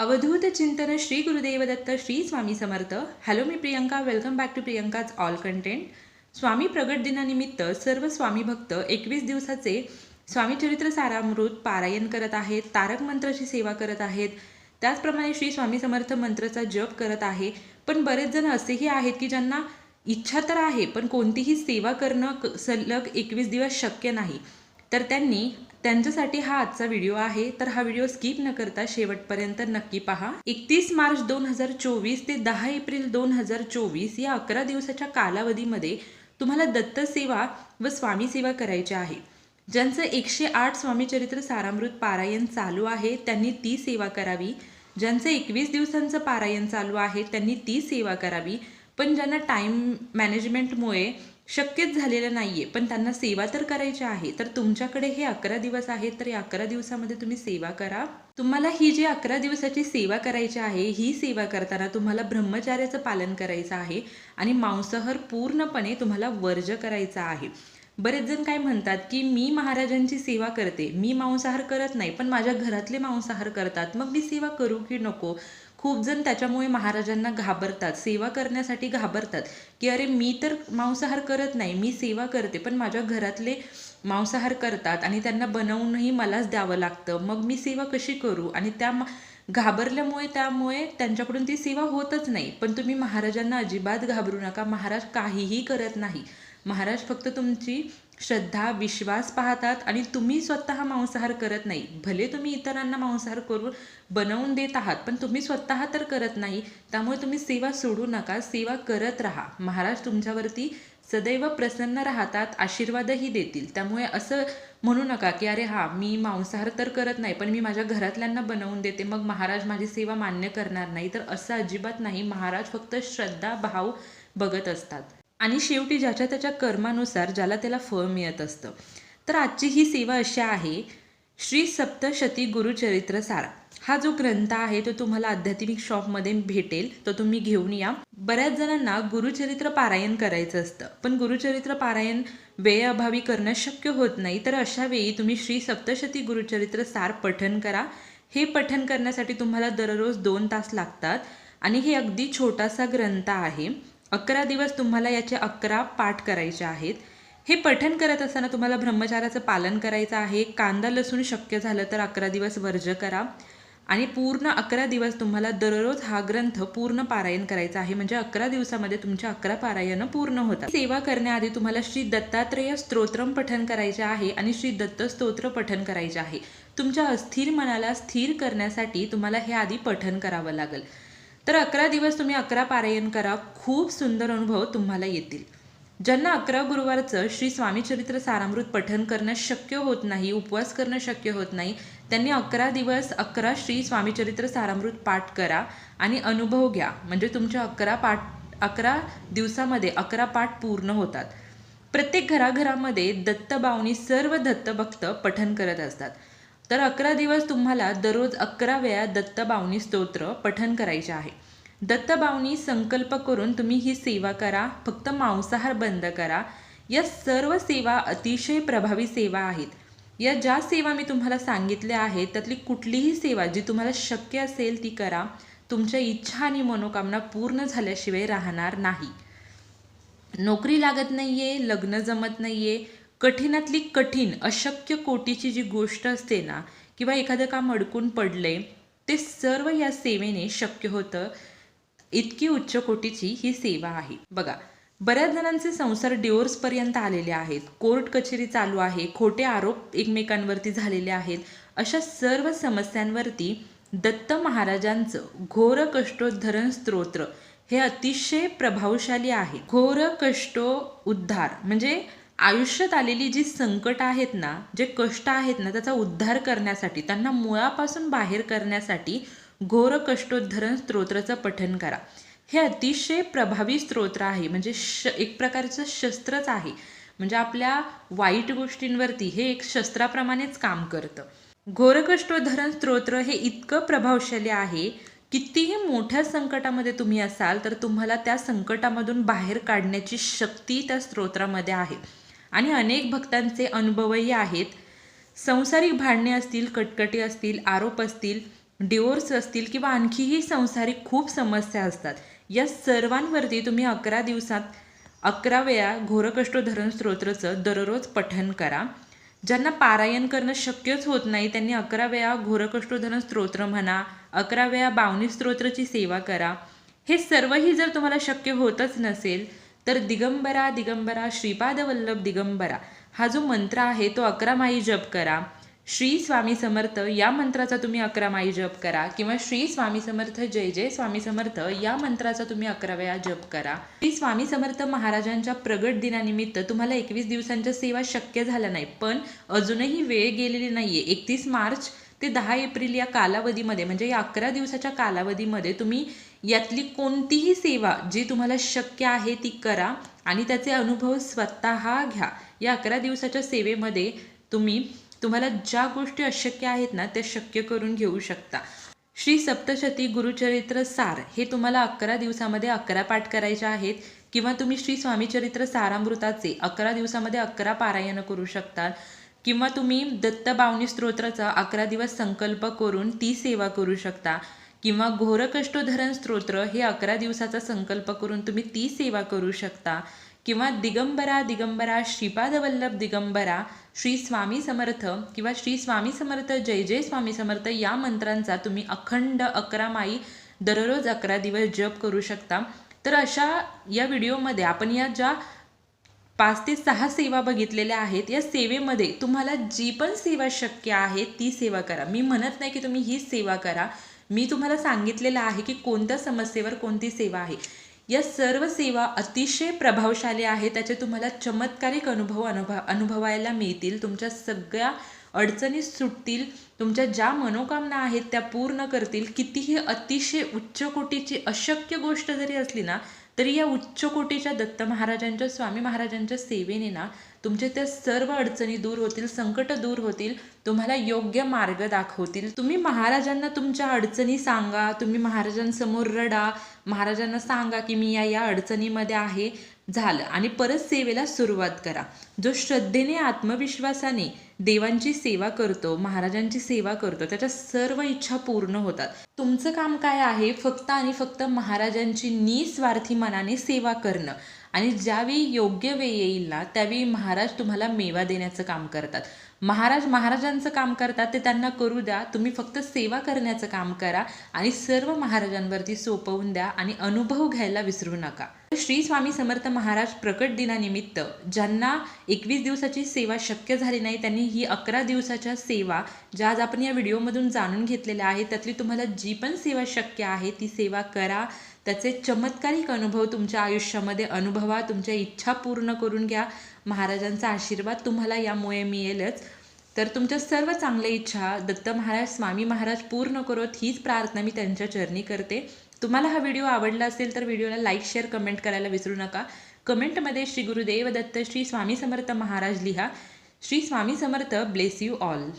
अवधूत चिंतन Shri Gurudevdatta Shri Swami Samarth. Hello me Priyanka. Welcome back to Priyanka's all content Swami प्रगट दिनानिमित्त सर्व स्वामी भक्त एकवीस दिवसाचे स्वामी चरित्र सारामृत पारायण करत आहेत तारक मंत्राची सेवा करत आहेत. त्याचप्रमाणे श्री स्वामी समर्थ मंत्राचा जप करत आहे. पण बरेच जण असेही आहेत की ज्यांना इच्छा तर आहे पण कोणतीही सेवा करणं क- सलग एकवीस दिवस शक्य नाही. तर त्यांनी त्यांच्यासाठी हा आजचा व्हिडिओ आहे तर हा व्हिडिओ स्किप न करता शेवटपर्यंत नक्की पहा. एकतीस मार्च दोन हजार चोवीस ते दहा एप्रिल दोन हजार चोवीस या अकरा दिवसाच्या कालावधीमध्ये तुम्हाला दत्त सेवा व स्वामी सेवा करायची आहे. ज्यांचं एकशे आठ स्वामी चरित्र सारामृत पारायण चालू आहे त्यांनी ती सेवा करावी. ज्यांचं एकवीस दिवसांचं पारायण चालू आहे त्यांनी ती सेवा करावी. पण ज्यांना टाईम मॅनेजमेंटमुळे शक्यच झालेलं नाही आहे पण त्यांना सेवा तर करायची आहे. तर तुमच्याकडे हे अकरा दिवस आहेत तर या अकरा दिवसामध्ये तुम्ही सेवा करा. तुम्हाला ही जी अकरा दिवसाची सेवा करायची आहे ही सेवा करताना तुम्हाला ब्रह्मचार्याचं पालन करायचं आहे आणि मांसाहार पूर्णपणे तुम्हाला वर्ज करायचा आहे. बरेच जण काय म्हणतात की मी महाराजांची सेवा करते. मी मांसाहार करत नाही पण माझ्या घरातले मांसाहार करतात. मग मी सेवा करू की नको? खूप जण त्याच्यामुळे महाराजांना घाबरतात सेवा करण्यासाठी घाबरतात की अरे मी तर मांसाहार करत नाही मी सेवा करते पण माझ्या घरातले मांसाहार करतात आणि त्यांना बनवूनही मलाच द्यावं लागतं. मग मी सेवा कशी करू? आणि त्या मा- घाबरल्यामुळे त्यामुळे त्यांच्याकडून ती सेवा होतच नाही. पण तुम्ही महाराजांना अजिबात घाबरू नका. महाराज काहीही करत नाही. महाराज फक्त तुमची श्रद्धा विश्वास पाहतात आणि तुम्ही स्वतः मांसाहार करत नाही. भले तुम्ही इतरांना मांसाहार करून बनवून देत आहात पण तुम्ही स्वतः तर करत नाही. त्यामुळे तुम्ही सेवा सोडू नका सेवा करत राहा. महाराज तुमच्यावरती सदैव प्रसन्न राहतात आशीर्वादही देतील. त्यामुळे असं म्हणू नका की अरे हा मी मांसाहार तर करत नाही पण मी माझ्या घरातल्यांना बनवून देते. मग महाराज माझी सेवा मान्य करणार नाही. तर असं अजिबात नाही. महाराज फक्त श्रद्धा भाव बघत असतात. आणि शेवटी ज्याच्या त्याच्या कर्मानुसार ज्याला त्याला फळ मिळत असतं. तर आजची ही सेवा अशी आहे श्री सप्तशती गुरुचरित्र सार. हा जो ग्रंथ आहे तो तुम्हाला आध्यात्मिक शॉपमध्ये भेटेल तो तुम्ही घेऊन या. बऱ्याच जणांना गुरुचरित्र पारायण करायचं असतं पण गुरुचरित्र पारायण वेळअभावी करणं शक्य होत नाही. तर अशा वेळी तुम्ही श्री सप्तशती गुरुचरित्र सार पठन करा. हे पठन करण्यासाठी तुम्हाला दररोज दोन तास लागतात आणि हे अगदी छोटासा ग्रंथ आहे. अकरा दिवस तुम्हाला याचे अकरा पाठ करायचे आहेत. हे पठन करत असताना तुम्हाला ब्रह्मचाराचं पालन करायचं आहे. कांदा लसूण शक्य झालं तर अकरा दिवस वर्ज करा. आणि पूर्ण अकरा दिवस तुम्हाला दररोज हा ग्रंथ पूर्ण पारायण करायचा आहे. म्हणजे अकरा दिवसामध्ये तुमच्या अकरा पारायण पूर्ण होतात. सेवा करण्याआधी तुम्हाला श्री दत्तात्रेय स्तोत्रम पठन करायचे आहे आणि श्री दत्त स्तोत्र पठन करायचे आहे. तुमच्या अस्थिर मनाला स्थिर करण्यासाठी तुम्हाला हे आधी पठन करावं लागेल. तर अकरा दिवस तुम्ही अकरा पारायण करा. खूप सुंदर अनुभव तुम्हाला येतील. ज्यांना अकरा गुरुवारचं श्री स्वामी चरित्र सारामृत पठन करणं शक्य होत नाही उपवास करणं शक्य होत नाही त्यांनी अकरा दिवस अकरा श्री स्वामी चरित्र सारामृत पाठ करा आणि अनुभव घ्या. म्हणजे तुमच्या अकरा पाठ अकरा दिवसामध्ये अकरा पाठ पूर्ण होतात. प्रत्येक घराघरामध्ये दत्तबावनी सर्व दत्तभक्त पठन करत असतात. तर अकरा दिवस तुम्हाला दररोज अकरा वेळा दत्तबावनी स्तोत्र पठन करायचे आहे. दत्तबावनी संकल्प करून तुम्ही ही सेवा करा फक्त मांसाहार बंद करा. या सर्व सेवा अतिशय प्रभावी सेवा आहेत. या ज्या सेवा मी तुम्हाला सांगितल्या आहेत त्यातली कुठलीही सेवा जी तुम्हाला शक्य असेल ती करा. तुमच्या इच्छा आणि मनोकामना पूर्ण झाल्याशिवाय राहणार नाही. नोकरी लागत नाही आहे लग्न जमत नाही आहे कठीणातली कठीण अशक्य कोटीची जी गोष्ट असते ना किंवा एखादं काम अडकून पडले ते सर्व या सेवेने शक्य होतं. इतकी उच्च कोटीची ही सेवा आहे. बघा बऱ्याच जणांचे संसार डिवोर्सपर्यंत आलेले आहेत. कोर्ट कचेरी चालू आहे. खोटे आरोप एकमेकांवरती झालेले आहेत. अशा सर्व समस्यांवरती दत्त महाराजांचं घोर कष्टोद्धरण स्तोत्र हे अतिशय प्रभावशाली आहे. घोर कष्टो उद्धार. म्हणजे आयुष्यात आलेली जी संकट आहेत ना जे कष्ट आहेत ना त्याचा उद्धार करण्यासाठी त्यांना मुळापासून बाहेर करण्यासाठी घोर कष्टोद्धरण स्तोत्राचं पठन करा. हे अतिशय प्रभावी स्तोत्र आहे. म्हणजे श एक प्रकारचं शस्त्रच आहे. म्हणजे आपल्या वाईट गोष्टींवरती हे एक शस्त्राप्रमाणेच काम करतं. घोरकष्टोद्धरण स्तोत्र हे इतकं प्रभावशाली आहे कितीही मोठ्या संकटामध्ये तुम्ही असाल तर तुम्हाला त्या संकटामधून बाहेर काढण्याची शक्ती त्या स्तोत्रामध्ये आहे. आणि अनेक भक्तांचे अनुभवही आहेत. संसारिक भांडणे असतील कटकटी असतील आरोप असतील डिवोर्स असतील किंवा आणखीही संसारिक खूप समस्या असतात. या सर्वांवरती तुम्ही अकरा दिवसात अकरा वेळा घोरकष्टोधरण स्तोत्रचं दररोज पठन करा. ज्यांना पारायण करणं शक्यच होत नाही त्यांनी अकरा वेळा घोरकष्टोधरण स्तोत्र म्हणा अकरा वेळा बावनी स्तोत्रची सेवा करा. हे सर्वही जर तुम्हाला शक्य होतच नसेल तर दिगंबरा दिगंबरा श्रीपादवल्लभ दिगंबरा. हा जो मंत्र आहे तो अकरा माई जप करा. श्री स्वामी समर्थ या मंत्राचा तुम्ही अकरा माई जप करा. किंवा श्री स्वामी समर्थ जय जय स्वामी समर्थ या मंत्राचा तुम्ही अकरा वेळा जप करा. श्री स्वामी समर्थ महाराजांच्या प्रगट दिनानिमित्त तुम्हाला एकवीस दिवसांच्या सेवा शक्य झाल्या नाही पण अजूनही वेळ गेलेली नाहीये. एकतीस मार्च ते दहा एप्रिल या कालावधीमध्ये म्हणजे या अकरा दिवसाच्या कालावधीमध्ये तुम्ही यातली कोणतीही सेवा जी तुम्हाला शक्य आहे ती करा आणि त्याचे अनुभव स्वतः घ्या. या अकरा दिवसाच्या सेवेमध्ये तुम्ही तुम्हाला ज्या गोष्टी अशक्य आहेत ना त्या शक्य करून घेऊ शकता. श्री सप्तशती गुरुचरित्र सार हे तुम्हाला अकरा दिवसामध्ये अकरा पाठ करायचे आहेत किंवा तुम्ही श्री स्वामीचरित्र सारामृताचे अकरा दिवसामध्ये अकरा पारायण करू शकतात किंवा तुम्ही दत्त बावनी स्तोत्राचा अकरा दिवस संकल्प करून ती सेवा करू शकता. किंवा घोरकष्टोधरण स्तोत्र हे अकरा दिवसाचा संकल्प करून तुम्ही ती सेवा करू शकता. किंवा दिगंबरा दिगंबरा श्रीपादवल्लभ दिगंबरा श्री स्वामी समर्थ किंवा श्री स्वामी समर्थ जय जय स्वामी समर्थ या मंत्रांचा तुम्ही अखंड अकरा माई दररोज अकरा दिवस जप करू शकता. तर अशा या व्हिडिओमध्ये आपण या ज्या पाच ते सहा सेवा बघितलेल्या आहेत या सेवेमध्ये तुम्हाला जी पण सेवा शक्य आहे ती सेवा करा. मी म्हणत नाही की तुम्ही हीच सेवा करा. मी तुम्हाला सांगितलेलं आहे की कोणत्या समस्येवर कोणती सेवा आहे. या सर्व सेवा अतिशय प्रभावशाली आहे त्याचे तुम्हाला चमत्कारिक अनुभव अनुभव अनुभवायला मिळतील. तुमच्या सगळ्या अडचणी सुटतील. तुमच्या ज्या मनोकामना आहेत त्या पूर्ण करतील. कितीही अतिशय उच्च कोटीची अशक्य गोष्ट जरी असली ना तरी या उच्च कोटीच्या दत्त महाराजांच्या स्वामी महाराजांच्या सेवेने ना तुमचे त्या सर्व अडचणी दूर होतील संकट दूर होतील तुम्हाला योग्य मार्ग दाखवतील. तुम्ही महाराजांना तुमच्या अडचणी सांगा तुम्ही महाराजांसमोर रडा महाराजांना सांगा की मी या या अडचणीमध्ये आहे. झालं. आणि परत सेवेला सुरुवात करा. जो श्रद्धेने आत्मविश्वासाने देवांची सेवा करतो महाराजांची सेवा करतो त्याच्या सर्व इच्छा पूर्ण होतात. तुमचं काम काय आहे? फक्त आणि फक्त महाराजांची निस्वार्थी मनाने सेवा करणं. आणि ज्यावेळी योग्य वेळ येईल ना त्यावेळी महाराज तुम्हाला मेवा देण्याचं काम करतात. महाराज महाराजांचं काम करतात ते त्यांना करू द्या. तुम्ही फक्त सेवा करण्याचं काम करा आणि सर्व महाराजांवरती सोपवून द्या आणि अनुभव घ्यायला विसरू नका. श्री स्वामी समर्थ महाराज प्रकट दिनानिमित्त ज्यांना एकवीस दिवसाची सेवा शक्य झाली नाही त्यांनी ही अकरा दिवसाच्या सेवा ज्या आज आपण या व्हिडिओमधून जाणून घेतलेल्या आहेत त्यातली तुम्हाला जी पण सेवा शक्य आहे ती सेवा करा. त्याचे चमत्कारिक अनुभव तुमच्या आयुष्यामध्ये अनुभवा तुमच्या इच्छा पूर्ण करून घ्या. महाराजांचा आशीर्वाद तुम्हाला यामुळे मिळेलच. तर तुमच्या सर्व चांगल्या इच्छा दत्त महाराज स्वामी महाराज पूर्ण करोत हीच प्रार्थना मी त्यांच्या चरणी करते. तुम्हाला हा व्हिडिओ आवडला असेल तर व्हिडिओला लाईक शेअर कमेंट करायला विसरू नका. कमेंटमध्ये श्री गुरुदेव दत्त श्री स्वामी समर्थ महाराज लिहा. Shri Swami Samarth bless you all.